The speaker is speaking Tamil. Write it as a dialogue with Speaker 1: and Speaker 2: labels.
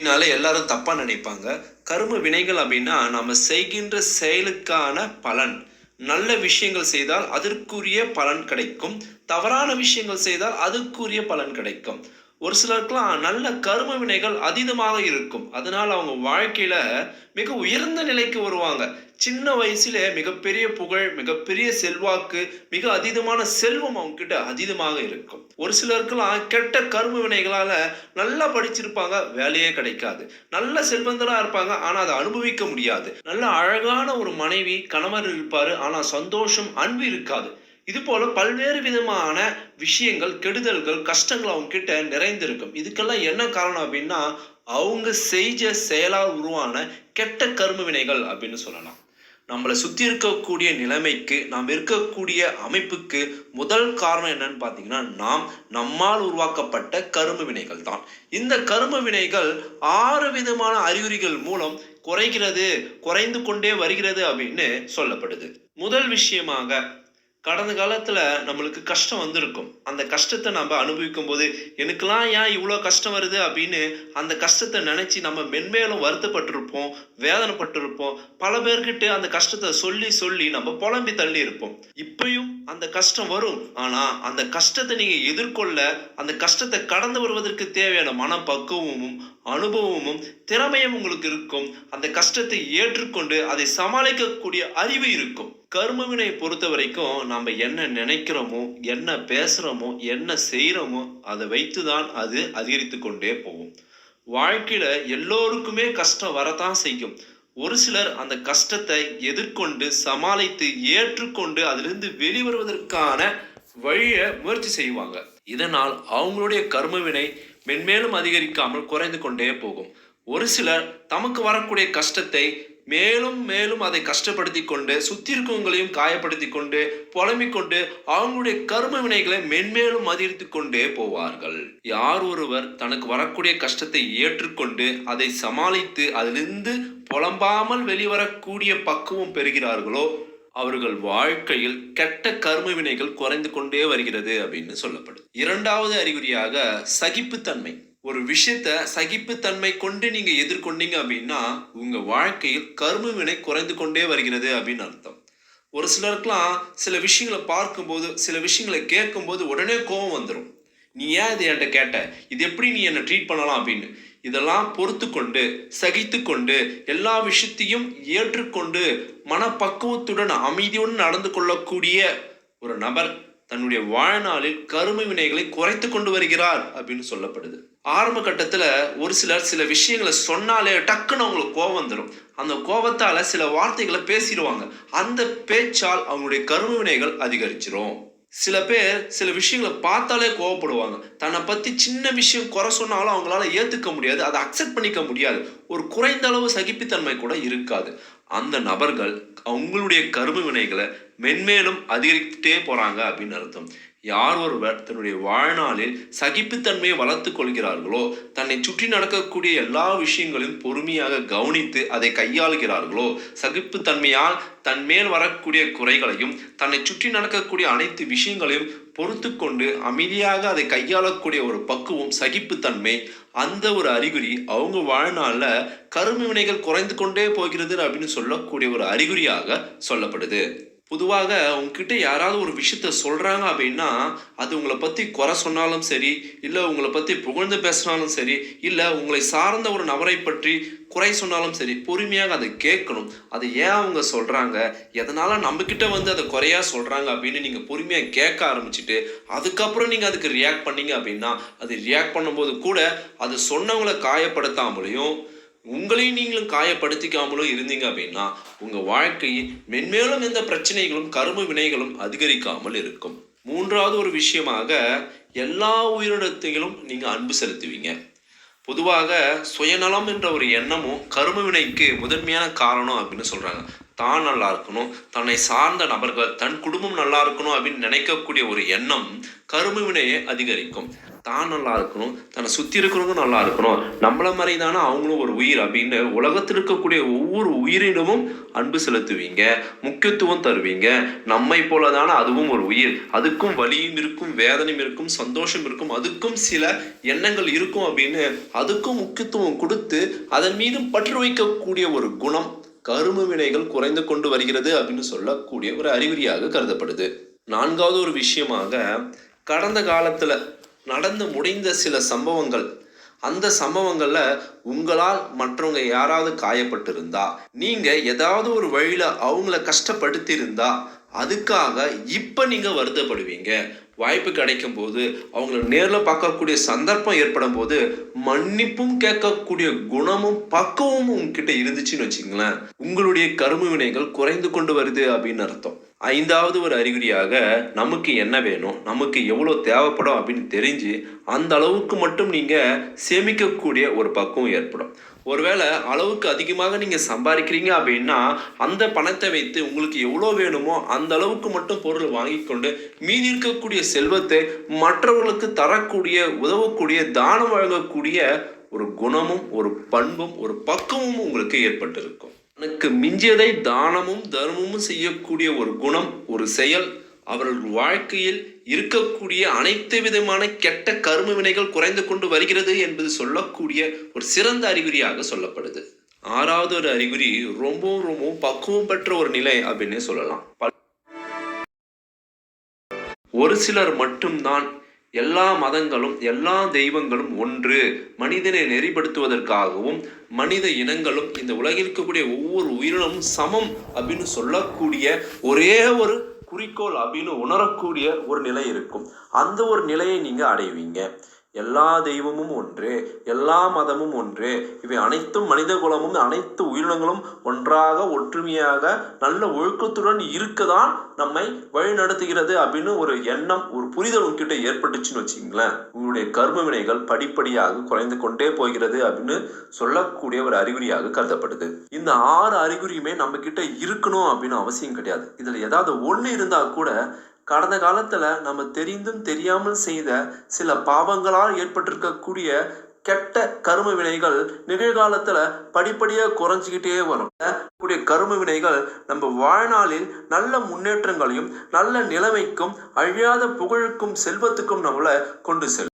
Speaker 1: இதனால எல்லாரும் தப்பா நினைப்பாங்க. கரும வினைகள் அப்படின்னா நம்ம செய்கின்ற செயலுக்கான பலன். நல்ல விஷயங்கள் செய்தால் அதற்குரிய பலன் கிடைக்கும். தவறான விஷயங்கள் செய்தால் அதுக்குரிய பலன் கிடைக்கும். ஒரு சிலருக்குலாம் நல்ல கரும வினைகள் அதீதமாக இருக்கும். அதனால் அவங்க வாழ்க்கையில் மிக உயர்ந்த நிலைக்கு வருவாங்க. சின்ன வயசுல மிகப்பெரிய புகழ் மிகப்பெரிய செல்வாக்கு மிக அதீதமான செல்வம் அவங்க கிட்ட அதீதமாக இருக்கும். ஒரு சிலருக்குலாம் கெட்ட கரும வினைகளால நல்லா படிச்சிருப்பாங்க வேலையே கிடைக்காது. நல்ல செல்வந்தராக இருப்பாங்க ஆனால் அதை அனுபவிக்க முடியாது. நல்ல அழகான ஒரு மனைவி கணவர் இருப்பாரு ஆனால் சந்தோஷம் அன்பு இருக்காது. இது போல பல்வேறு விதமான விஷயங்கள் கெடுதல்கள் கஷ்டங்கள் அவங்க கிட்ட நிறைந்திருக்கும். இதுக்கெல்லாம் என்ன காரணம் அப்படின்னா அவங்க செய்த செயலால் உருவான கெட்ட கர்ம வினைகள் அப்படின்னு சொல்லலாம். நம்மளை சுத்தி இருக்கக்கூடிய நிலைமைக்கு நாம் இருக்கக்கூடிய அமைப்புக்கு முதல் காரணம் என்னன்னு பார்த்தீங்கன்னா நாம் நம்மால் உருவாக்கப்பட்ட கரும வினைகள் தான். இந்த கரும வினைகள் ஆறு விதமான அறிகுறிகள் மூலம் குறைகிறது குறைந்து கொண்டே வருகிறது அப்படின்னு சொல்லப்படுது. முதல் விஷயமாக கடந்த காலத்தில் நம்மளுக்கு கஷ்டம் வந்திருக்கும். அந்த கஷ்டத்தை நம்ம அனுபவிக்கும் போது எனக்கெல்லாம் ஏன் இவ்வளோ கஷ்டம் வருது? அப்படின்னு அந்த கஷ்டத்தை நினச்சி நம்ம மென்மேலும் வருத்தப்பட்டிருப்போம் வேதனைப்பட்டிருப்போம். பல பேர்கிட்ட அந்த கஷ்டத்தை சொல்லி சொல்லி நம்ம புலம்பி தள்ளி இருப்போம். இப்பயும் அந்த கஷ்டம் வரும். ஆனால் அந்த கஷ்டத்தை நீங்கள் எதிர்கொள்ள அந்த கஷ்டத்தை கடந்து வருவதற்கு தேவையான மனப்பக்குவமும் அனுபவமும் திறமையும் உங்களுக்கு இருக்கும். அந்த கஷ்டத்தை ஏற்றுக்கொண்டு அதை சமாளிக்கக்கூடிய அறிவு இருக்கும். கர்மவினை பொறுத்த வரைக்கும் நம்ம என்ன நினைக்கிறோமோ என்ன பேசுகிறோமோ என்ன செய்கிறோமோ அதை வைத்து தான் அது அதிகரித்து கொண்டே போகும். வாழ்க்கையில் எல்லோருக்குமே கஷ்டம் வரத்தான் செய்யும். ஒரு சிலர் அந்த கஷ்டத்தை எதிர்கொண்டு சமாளித்து ஏற்றுக்கொண்டு அதிலிருந்து வெளிவருவதற்கான வழியை முயற்சி செய்வாங்க. இதனால் அவங்களுடைய கர்மவினை மென்மேலும் அதிகரிக்காமல் குறைந்து கொண்டே போகும். ஒரு சிலர் தமக்கு வரக்கூடிய கஷ்டத்தை மேலும் மேலும் அதை கஷ்டப்படுத்தி கொண்டு சுத்தி இருக்கவங்களையும் காயப்படுத்தி கொண்டு புலம்பிக்கொண்டு அவங்களுடைய கர்ம வினைகளை மென்மேலும் அதிகரித்து கொண்டே போவார்கள். யார் ஒருவர் தனக்கு வரக்கூடிய கஷ்டத்தை ஏற்றுக்கொண்டு அதை சமாளித்து அதிலிருந்து புலம்பாமல் வெளிவரக்கூடிய பக்குவம் பெறுகிறார்களோ அவர்கள் வாழ்க்கையில் கெட்ட கர்ம வினைகள் குறைந்து கொண்டே வருகிறது அப்படின்னு சொல்லப்படுது. இரண்டாவது அறிகுறியாக சகிப்புத்தன்மை. ஒரு விஷயத்த சகிப்புத்தன்மை கொண்டு நீங்க எதிர்கொண்டீங்க அப்படின்னா உங்க வாழ்க்கையில் கர்ம வினை குறைந்து கொண்டே வருகிறது அப்படின்னு அர்த்தம். ஒரு சிலருக்குலாம் சில விஷயங்களை பார்க்கும்போது சில விஷயங்களை கேட்கும்போது உடனே கோபம் வந்துடும் நீ ஏன் இதை என்கிட்ட கேட்ட? இது எப்படி நீ என்னை ட்ரீட் பண்ணலாம் அப்படின்னு. இதெல்லாம் பொறுத்து கொண்டு சகித்து கொண்டு எல்லா விஷயத்தையும் ஏற்றுக்கொண்டு மனப்பக்குவத்துடன் அமைதியுடன் நடந்து கொள்ளக்கூடிய ஒரு நபர் தன்னுடைய வாழ்நாளில் கரும வினைகளை குறைத்து கொண்டு வருகிறார் அப்படின்னு சொல்லப்படுது. ஆரம்ப கட்டத்தில் ஒரு சிலர் சில விஷயங்களை சொன்னாலே டக்குன்னு அவங்களுக்கு கோபம் வந்துடும் அந்த கோபத்தால் சில வார்த்தைகளை பேசிடுவாங்க. அந்த பேச்சால் அவங்களுடைய கருவினைகள் அதிகரிச்சிரும். சில பேர் சில விஷயங்களை பார்த்தாலே கோவப்படுவாங்க தன்னை பற்றி சின்ன விஷயம் குறை சொன்னாலும் அவங்களால ஏற்றுக்க முடியாது. அதை அக்செப்ட் பண்ணிக்க முடியாது. ஒரு குறைந்த அளவு சகிப்புத்தன்மை கூட இருக்காது. அந்த நபர்கள் அவங்களுடைய கரும வினைகளை மென்மேலும் அதிகரித்துட்டே போகிறாங்க அப்படின்னு அர்த்தம். யார் ஒருவர் தன்னுடைய வாழ்நாளில் சகிப்புத்தன்மையை வளர்த்து கொள்கிறார்களோ தன்னை சுற்றி நடக்கக்கூடிய எல்லா விஷயங்களையும் பொறுமையாக கவனித்து அதை கையாளுகிறார்களோ சகிப்புத்தன்மையால் தன் மேல் வரக்கூடிய குறைகளையும் தன்னை சுற்றி நடக்கக்கூடிய அனைத்து விஷயங்களையும் பொறுத்து கொண்டு அமைதியாக அதை கையாளக்கூடிய ஒரு பக்குவம் சகிப்புத்தன்மை அந்த ஒரு அறிகுறி அவங்க வாழ்நாளில் கரும வினைகள் குறைந்து கொண்டே போகிறது அப்படின்னு சொல்லக்கூடிய ஒரு அறிகுறியாக சொல்லப்படுது. பொதுவாக உங்ககிட்ட யாராவது ஒரு விஷயத்த சொல்கிறாங்க அப்படின்னா அது உங்களை பற்றி குறை சொன்னாலும் சரி இல்லை உங்களை பற்றி புகழ்ந்து பேசினாலும் சரி இல்லை உங்களை சார்ந்த ஒரு நபரை பற்றி குறை சொன்னாலும் சரி பொறுமையாக அதை கேட்கணும். அதை ஏன் அவங்க சொல்கிறாங்க எதனால் நம்ம வந்து அதை குறையாக சொல்கிறாங்க அப்படின்னு நீங்கள் பொறுமையாக கேட்க ஆரம்பிச்சுட்டு அதுக்கப்புறம் நீங்கள் அதுக்கு ரியாக்ட் பண்ணீங்க அப்படின்னா அது ரியாக்ட் பண்ணும்போது கூட அது சொன்னவங்களை காயப்படுத்தாமலையும் உங்களையும் நீங்களும் காயப்படுத்திக்காமலும் இருந்தீங்க அப்படின்னா உங்கள் வாழ்க்கையில் மென்மேலும் எந்த பிரச்சனைகளும் கரும வினைகளும் அதிகரிக்காமல் இருக்கும். மூன்றாவது ஒரு விஷயமாக எல்லா உயிரினத்தையும் நீங்கள் அன்பு செலுத்துவீங்க. பொதுவாக சுயநலம் என்ற ஒரு எண்ணமும் கரும வினைக்கு முதன்மையான காரணம் அப்படின்னு சொல்கிறாங்க தான் நல்லா இருக்கணும் தன்னை சார்ந்த நபர்கள் தன் குடும்பம் நல்லா இருக்கணும் அப்படின்னு நினைக்கக்கூடிய ஒரு எண்ணம் கரும வினையை அதிகரிக்கும். தான் நல்லா இருக்கணும் தன்னை சுற்றி இருக்கிறவங்க நல்லா இருக்கணும் நம்மள மாதிரி தானே அவங்களும் ஒரு உயிர் அப்படின்னு உலகத்தில் இருக்கக்கூடிய ஒவ்வொரு உயிரினமும் அன்பு செலுத்துவீங்க முக்கியத்துவம் தருவீங்க. நம்மை போல தானே அதுவும் ஒரு உயிர். அதுக்கும் வலியும் இருக்கும் வேதனையும் இருக்கும் சந்தோஷம் இருக்கும் அதுக்கும் சில எண்ணங்கள் இருக்கும் அப்படின்னு அதுக்கும் முக்கியத்துவம் கொடுத்து அதன் மீதும் பற்று வைக்கக்கூடிய ஒரு குணம் கரும வினைகள் குறைந்து கொண்டு வருகிறது அப்படின்னு சொல்லக்கூடிய ஒரு அறிகுறியாக கருதப்படுது. நான்காவது ஒரு விஷயமாக கடந்த காலத்தில் நடந்து முடிந்த சில சம்பவங்கள் அந்த சம்பவங்களில் உங்களால் மற்றவங்க யாராவது காயப்பட்டிருந்தா நீங்கள் ஏதாவது ஒரு வழியில் அவங்கள கஷ்டப்படுத்தியிருந்தா அதுக்காக இப்போ நீங்கள் வருத்தப்படுவீங்க. வாய்ப்பு கிடைக்கும் போது அவங்கள நேரில் பார்க்கக்கூடிய சந்தர்ப்பம் ஏற்படும் போது மன்னிப்பும் கேட்கக்கூடிய குணமும் பக்குவமும் உங்ககிட்ட இருந்துச்சுன்னு வச்சுங்களேன் உங்களுடைய கரும வினைகள் குறைந்து கொண்டு வருது அப்படின்னு அர்த்தம். ஐந்தாவது ஒரு அறிகுறியாக நமக்கு என்ன வேணும் நமக்கு எவ்வளோ தேவைப்படும் அப்படின்னு தெரிஞ்சு அந்த அளவுக்கு மட்டும் நீங்கள் சேமிக்கக்கூடிய ஒரு பக்குவம் ஏற்படும். ஒருவேளை அளவுக்கு அதிகமாக நீங்கள் சம்பாதிக்கிறீங்க அப்படின்னா அந்த பணத்தை வைத்து உங்களுக்கு எவ்வளோ வேணுமோ அந்த அளவுக்கு மட்டும் பொருள் வாங்கி கொண்டு மீதி இருக்கக்கூடிய செல்வத்தை மற்றவர்களுக்கு தரக்கூடிய உதவக்கூடிய தானம் வழங்கக்கூடிய ஒரு குணமும் ஒரு பண்பும் ஒரு பக்குவமும் உங்களுக்கு ஏற்பட்டிருக்கும். எனக்கு மிஞ்சியதை தானமும் தர்மமும் செய்யக்கூடிய ஒரு குணம் ஒரு செயல் அவர்கள் வாழ்க்கையில் இருக்கக்கூடிய அனைத்து விதமான கெட்ட கரும வினைகள் குறைந்து கொண்டு வருகிறது என்பது சொல்லக்கூடிய ஒரு சிறந்த அறிகுறியாக சொல்லப்படுது. ஆறாவது ஒரு அறிகுறி ரொம்பவும் ரொம்பவும் பக்குவம் பெற்ற ஒரு நிலை அப்படின்னு சொல்லலாம். ஒரு சிலர் மட்டும்தான் எல்லா மதங்களும் எல்லா தெய்வங்களும் ஒன்று. மனிதனை நெறிப்படுத்துவதற்காகவும் மனித இனங்களும் இந்த உலகில் இருக்கக்கூடிய ஒவ்வொரு உயிரினமும் சமம் அப்படின்னு சொல்லக்கூடிய ஒரே ஒரு குறிக்கோள் அப்படின்னு உணரக்கூடிய ஒரு நிலை இருக்கும். அந்த ஒரு நிலையை நீங்கள் அடைவீங்க. எல்லா தெய்வமும் ஒன்று எல்லா மதமும் ஒன்று. இவை அனைத்தும் மனித குலமும் அனைத்து உயிரினங்களும் ஒன்றாக ஒற்றுமையாக நல்ல ஒழுக்கத்துடன் இருக்க தான் நம்மை வழி நடத்துகிறது அப்படின்னு ஒரு எண்ணம் ஒரு புரிதல் உங்ககிட்ட ஏற்பட்டுச்சுன்னு வச்சுங்களேன் உங்களுடைய கர்ம வினைகள் படிப்படியாக குறைந்து கொண்டே போகிறது அப்படின்னு சொல்லக்கூடிய ஒரு அறிகுறியாக கருதப்படுது. இந்த ஆறு அறிகுறியுமே நம்ம கிட்ட இருக்கணும் அப்படின்னு அவசியம் கிடையாது. இதில் ஏதாவது ஒன்று இருந்தால் கூட கடந்த காலத்தில் நம்ம தெரிந்தும் தெரியாமல் செய்த சில பாவங்களால் ஏற்பட்டிருக்கக்கூடிய கெட்ட கரும வினைகள் நிகழ்காலத்தில் படிப்படியாக குறைஞ்சிக்கிட்டே வரும். கூடிய கரும வினைகள் நம்ம வாழ்நாளில் நல்ல முன்னேற்றங்களையும் நல்ல நிலைமைக்கும் அழியாத புகழுக்கும் செல்வத்துக்கும் நம்மளை கொண்டு செல்லும்.